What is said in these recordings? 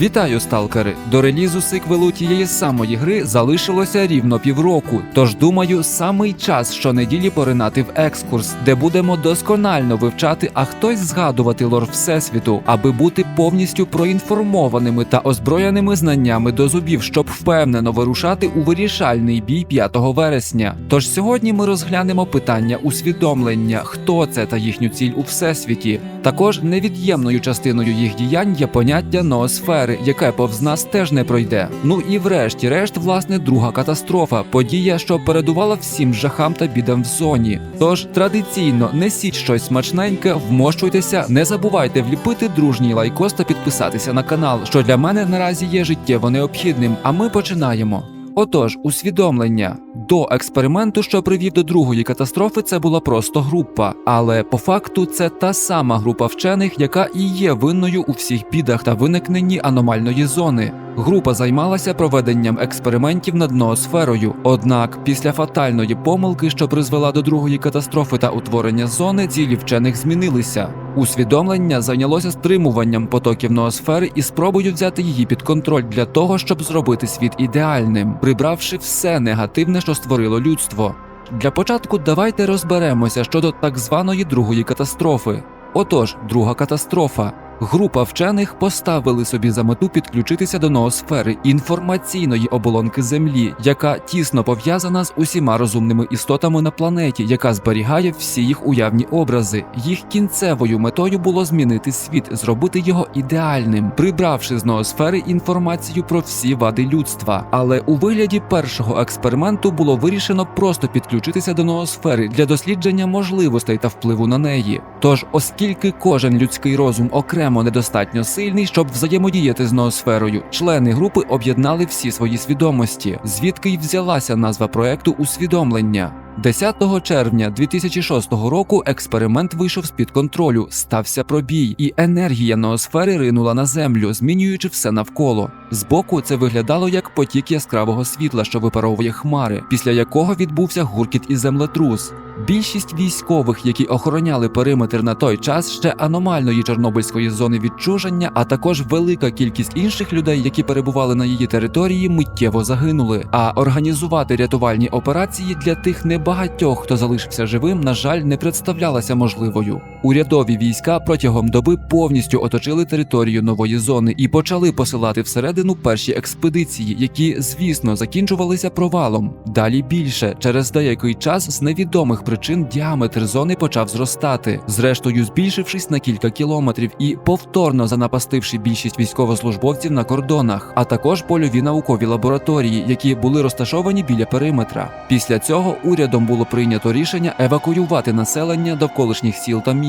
Вітаю, сталкери! До релізу сиквелу тієї самої гри залишилося рівно півроку. Тож думаю, самий час щонеділі поринати в екскурс, де будемо досконально вивчати, а хтось згадувати лор всесвіту, аби бути повністю проінформованими та озброєними знаннями до зубів, щоб впевнено вирушати у вирішальний бій 5 вересня. Тож сьогодні ми розглянемо питання усвідомлення, хто це та їхню ціль у всесвіті. Також невід'ємною частиною їх діянь є поняття ноосфери, яке повз нас теж не пройде. Ну і врешті-решт, власне, друга катастрофа, подія, що передувала всім жахам та бідам в зоні. Тож традиційно несіть щось смачненьке, вмощуйтеся, не забувайте вліпити дружній лайкос та підписатися на канал, що для мене наразі є життєво необхідним. А ми починаємо. Отож, усвідомлення до експерименту, що привів до другої катастрофи, це була просто група, але по факту це та сама група вчених, яка і є винною у всіх бідах та виникненні аномальної зони. Група займалася проведенням експериментів над ноосферою. Однак, після фатальної помилки, що призвела до другої катастрофи та утворення зони, цілі вчених змінилися. Усвідомлення зайнялося стримуванням потоків ноосфери і спробою взяти її під контроль для того, щоб зробити світ ідеальним, прибравши все негативне, що створило людство. Для початку давайте розберемося щодо так званої другої катастрофи. Отож, друга катастрофа. Група вчених поставили собі за мету підключитися до ноосфери інформаційної оболонки Землі, яка тісно пов'язана з усіма розумними істотами на планеті, яка зберігає всі їх уявні образи. Їх кінцевою метою було змінити світ, зробити його ідеальним, прибравши з ноосфери інформацію про всі вади людства. Але у вигляді першого експерименту було вирішено просто підключитися до ноосфери для дослідження можливостей та впливу на неї. Тож, оскільки кожен людський розум окремо недостатньо сильний, щоб взаємодіяти з ноосферою, члени групи об'єднали всі свої свідомості, звідки й взялася назва проекту усвідомлення. 10 червня 2006 року експеримент вийшов з під контролю, стався пробій, і енергія ноосфери ринула на землю, змінюючи все навколо. Збоку це виглядало як потік яскравого світла, що випаровує хмари, після якого відбувся гуркіт і землетрус. Більшість військових, які охороняли периметр на той час ще аномальної чорнобильської зони відчуження, а також велика кількість інших людей, які перебували на її території, миттєво загинули. А організувати рятувальні операції для тих небагатьох, хто залишився живим, на жаль, не представлялася можливою. Урядові війська протягом доби повністю оточили територію нової зони і почали посилати всередину перші експедиції, які, звісно, закінчувалися провалом. Далі більше через деякий час з невідомих причин діаметр зони почав зростати, зрештою збільшившись на кілька кілометрів і повторно занапастивши більшість військовослужбовців на кордонах, а також польові наукові лабораторії, які були розташовані біля периметра. Після цього урядом було прийнято рішення евакуювати населення довколишніх сіл та міст.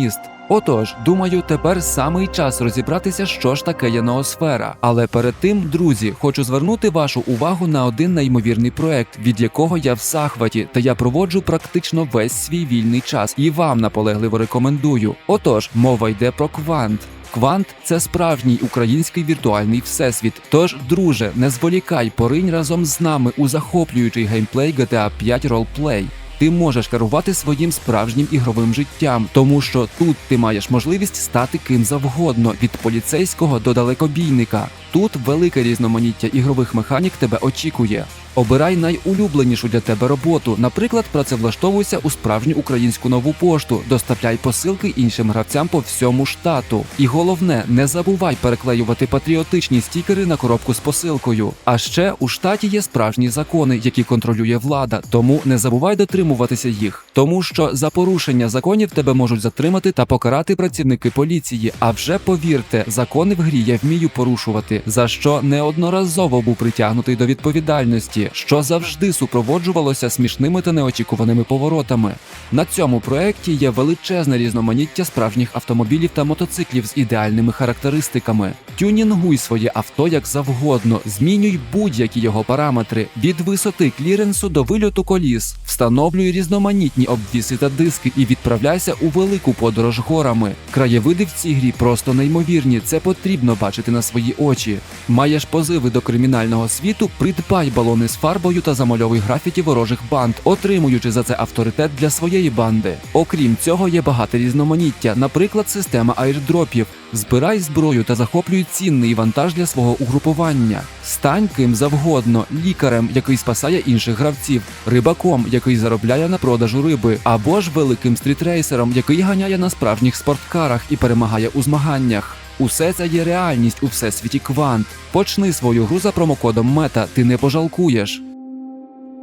Отож, думаю, тепер самий час розібратися, що ж таке є ноосфера. Але перед тим, друзі, хочу звернути вашу увагу на один неймовірний проект, від якого я в захваті, та я проводжу практично весь свій вільний час і вам наполегливо рекомендую. Отож, мова йде про квант. Квант це справжній український віртуальний всесвіт. Тож, друже, не зволікай, поринь разом з нами у захоплюючий геймплей GTA 5 Roleplay. Ти можеш керувати своїм справжнім ігровим життям, тому що тут ти маєш можливість стати ким завгодно від поліцейського до далекобійника. Тут велике різноманіття ігрових механік тебе очікує. Обирай найулюбленішу для тебе роботу. Наприклад, працевлаштовуйся у справжню українську нову пошту, доставляй посилки іншим гравцям по всьому штату. І головне, не забувай переклеювати патріотичні стікери на коробку з посилкою. А ще у штаті є справжні закони, які контролює влада, тому не забувай дотримуватися їх, тому що за порушення законів тебе можуть затримати та покарати працівники поліції. А вже повірте, закони в грі я вмію порушувати, за що неодноразово був притягнутий до відповідальності що завжди супроводжувалося смішними та неочікуваними поворотами. На цьому проекті є величезне різноманіття справжніх автомобілів та мотоциклів з ідеальними характеристиками. Тюнінгуй своє авто як завгодно, змінюй будь-які його параметри від висоти кліренсу до вильоту коліс, встановлюй різноманітні обвіси та диски і відправляйся у велику подорож горами. Краєвиди в цій грі просто неймовірні. Це потрібно бачити на свої очі. Маєш позиви до кримінального світу, придбай балони з фарбою та замальовуй графіті ворожих банд, отримуючи за це авторитет для своєї банди. Окрім цього, є багато різноманіття, наприклад, система айрдропів. Збирай зброю та захоплюй цінний вантаж для свого угрупування. Стань ким завгодно, лікарем, який спасає інших гравців, рибаком, який заробляє на продажу риби, або ж великим стрітрейсером, який ганяє на справжніх спорткарах і перемагає у змаганнях. Усе це є реальність у всесвіті квант. Почни свою гру за промокодом Мета, ти не пожалкуєш.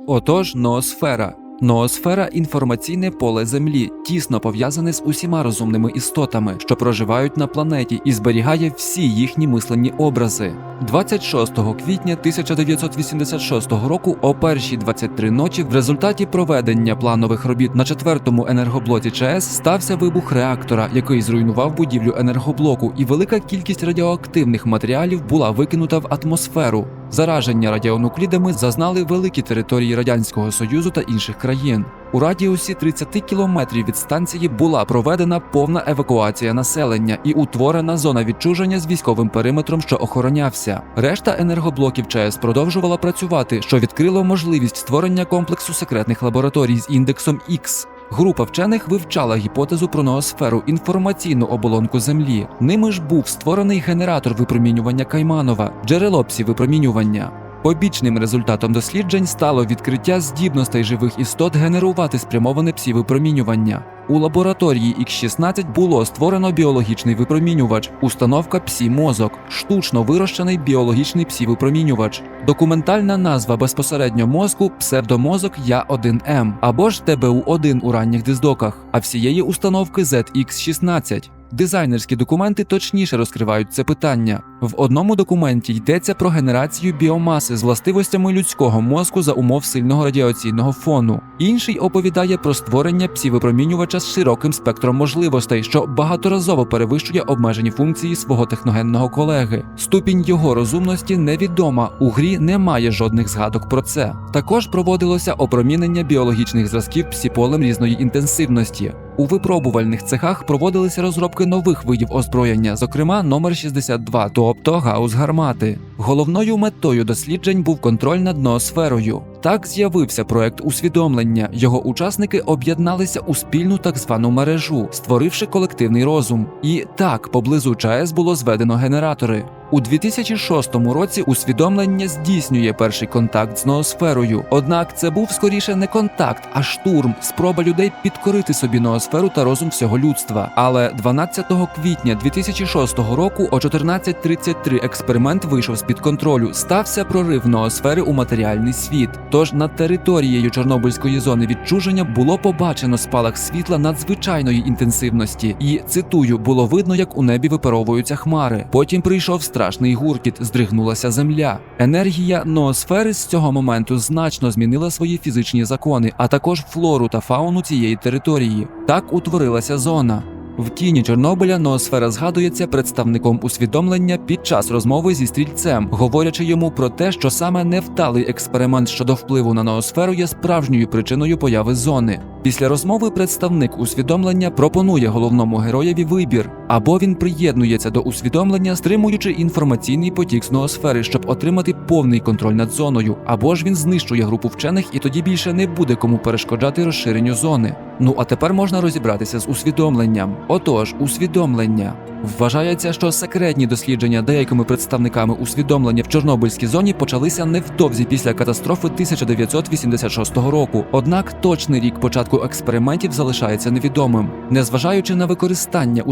Отож, ноосфера. Ноосфера інформаційне поле Землі, тісно пов'язане з усіма розумними істотами, що проживають на планеті, і зберігає всі їхні мисленні образи. 26 квітня 1986 року о першій 23 ночі в результаті проведення планових робіт на четвертому енергоблоці ЧАЕС стався вибух реактора, який зруйнував будівлю енергоблоку, і велика кількість радіоактивних матеріалів була викинута в атмосферу. Зараження радіонуклідами зазнали великі території Радянського Союзу та інших країн. У радіусі 30 кілометрів від станції була проведена повна евакуація населення і утворена зона відчуження з військовим периметром, що охоронявся. Решта енергоблоків ЧАЕС продовжувала працювати, що відкрило можливість створення комплексу секретних лабораторій з індексом X. Група вчених вивчала гіпотезу про ноосферу інформаційну оболонку Землі. Ними ж був створений генератор випромінювання Кайманова, джерело псівипромінювання. Побічним результатом досліджень стало відкриття здібностей живих істот генерувати спрямоване псівипромінювання. У лабораторії X16 було створено біологічний випромінювач, установка псі-мозок, штучно вирощений біологічний псівипромінювач, документальна назва безпосередньо мозку псевдомозок Я1М або ж ТБУ1 у ранніх диздоках, а всієї установки ZX16. Дизайнерські документи точніше розкривають це питання. В одному документі йдеться про генерацію біомаси з властивостями людського мозку за умов сильного радіаційного фону. Інший оповідає про створення псівипромінювача з широким спектром можливостей, що багаторазово перевищує обмежені функції свого техногенного колеги. Ступінь його розумності невідома. У грі немає жодних згадок про це. Також проводилося опромінення біологічних зразків псіполем різної інтенсивності. У випробувальних цехах проводилися розробки нових видів озброєння, зокрема номер 62, тобто гаус-гармати. Головною метою досліджень був контроль над ноосферою. Так з'явився проект усвідомлення. Його учасники об'єдналися у спільну так звану мережу, створивши колективний розум. І так, поблизу ЧАЕС було зведено генератори. У 2006 році усвідомлення здійснює перший контакт з ноосферою. Однак це був скоріше не контакт, а штурм, спроба людей підкорити собі ноосферу та розум всього людства. Але 12 квітня 2006 року о 14.33 експеримент вийшов з під контролю. Стався прорив ноосфери у матеріальний світ. Тож над територією Чорнобильської зони відчуження було побачено спалах світла надзвичайної інтенсивності, і цитую, було видно, як у небі випаровуються хмари. Потім прийшов страшний гуркіт, здригнулася земля. Енергія ноосфери з цього моменту значно змінила свої фізичні закони, а також флору та фауну цієї території. Так утворилася зона. В тіні Чорнобиля ноосфера згадується представником усвідомлення під час розмови зі стрільцем, говорячи йому про те, що саме невдалий експеримент щодо впливу на ноосферу є справжньою причиною появи зони. Після розмови представник усвідомлення пропонує головному героєві вибір, або він приєднується до усвідомлення, стримуючи інформаційний потік з ноосфери, щоб отримати повний контроль над зоною, або ж він знищує групу вчених і тоді більше не буде кому перешкоджати розширенню зони. Ну а тепер можна розібратися з усвідомленням. Отож, усвідомлення. Вважається, що секретні дослідження деякими представниками усвідомлення в Чорнобильській зоні почалися невдовзі після катастрофи 1986 року. Однак точний рік початку експериментів залишається невідомим, незважаючи на використання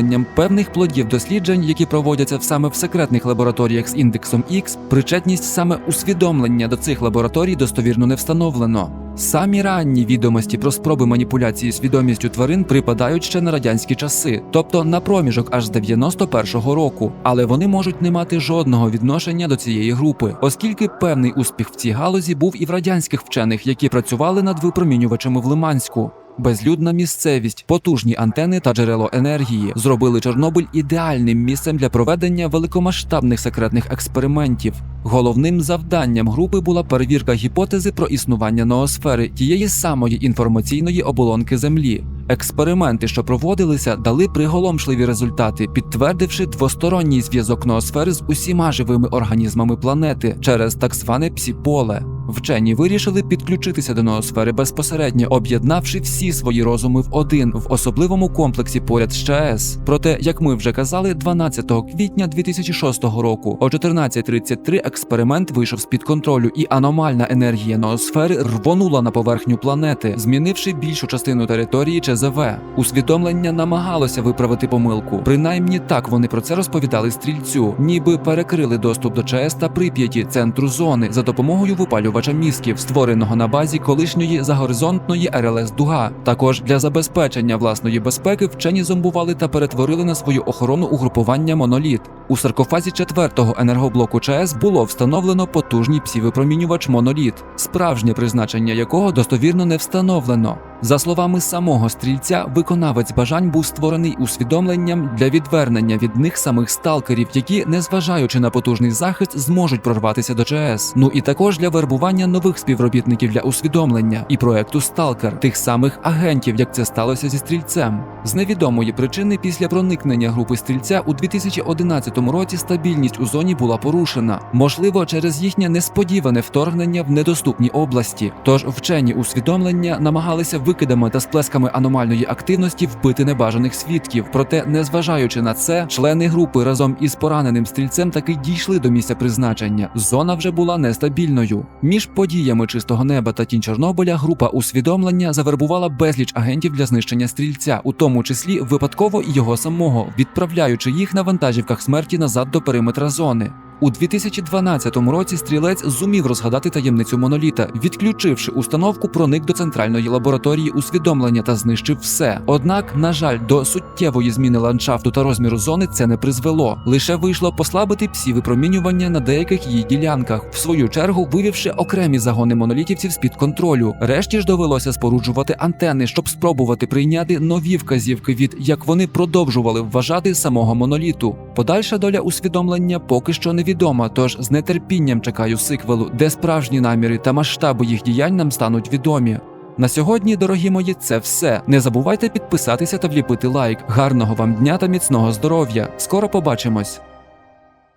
усвідомленням певних плодів досліджень, які проводяться саме в секретних лабораторіях з індексом X, причетність саме усвідомлення до цих лабораторій достовірно не встановлено. Самі ранні відомості про спроби маніпуляції свідомістю тварин припадають ще на радянські часи, тобто на проміжок аж з 91-го року, але вони можуть не мати жодного відношення до цієї групи, оскільки певний успіх в цій галузі був і в радянських вчених, які працювали над випромінювачами в Лиманську. Безлюдна місцевість, потужні антени та джерело енергії зробили Чорнобиль ідеальним місцем для проведення великомасштабних секретних експериментів. Головним завданням групи була перевірка гіпотези про існування ноосфери тієї самої інформаційної оболонки Землі. Експерименти, що проводилися, дали приголомшливі результати, підтвердивши двосторонній зв'язок ноосфери з усіма живими організмами планети через так зване псіполе. Вчені вирішили підключитися до ноосфери безпосередньо, об'єднавши всі свої розуми в один в особливому комплексі поряд з ЧАЕС. Проте, як ми вже казали, 12 квітня 2006 року о 14.33 експеримент вийшов з під контролю, і аномальна енергія ноосфери рвонула на поверхню планети, змінивши більшу частину території ЧЗВ. Усвідомлення намагалося виправити помилку. Принаймні так вони про це розповідали стрільцю, ніби перекрили доступ до ЧАЕС та Прип'яті, центру зони, за допомогою випалювача мізків, створеного на базі колишньої загоризонтної РЛС Дуга. Також для забезпечення власної безпеки вчені зомбували та перетворили на свою охорону угрупування моноліт. У саркофазі четвертого енергоблоку ЧАЕС було встановлено потужний псівипромінювач моноліт, справжнє призначення якого достовірно не встановлено. За словами самого стрільця, виконавець бажань був створений усвідомленням для відвернення від них самих сталкерів, які, незважаючи на потужний захист, зможуть прорватися до ЧС. Ну і також для вербування нових співробітників для усвідомлення і проекту Сталкер, тих самих агентів, як це сталося зі стрільцем. З невідомої причини після проникнення групи стрільця у 2011 році стабільність у зоні була порушена, можливо, через їхнє несподіване вторгнення в недоступні області. Тож вчені усвідомлення намагалися викидами та сплесками аномальної активності вбити небажаних свідків. Проте, незважаючи на це, члени групи разом із пораненим стрільцем таки дійшли до місця призначення. Зона вже була нестабільною. Між подіями чистого неба та тінь Чорнобиля група усвідомлення завербувала безліч агентів для знищення стрільця, у тому числі випадково і його самого, відправляючи їх на вантажівках смерті назад до периметра зони. У 2012 році стрілець зумів розгадати таємницю моноліта, відключивши установку, проник до центральної лабораторії усвідомлення та знищив все. Однак, на жаль, до суттєвої зміни ландшафту та розміру зони це не призвело. Лише вийшло послабити псі випромінювання на деяких її ділянках, в свою чергу вивівши окремі загони монолітівців з під контролю. Решті ж довелося споруджувати антени, щоб спробувати прийняти нові вказівки від як вони продовжували вважати самого моноліту. Подальша доля усвідомлення поки що невідома, тож з нетерпінням чекаю сиквелу, де справжні наміри та масштаби їх діянь нам стануть відомі. На сьогодні, дорогі мої, це все. Не забувайте підписатися та вліпити лайк. Гарного вам дня та міцного здоров'я. Скоро побачимось.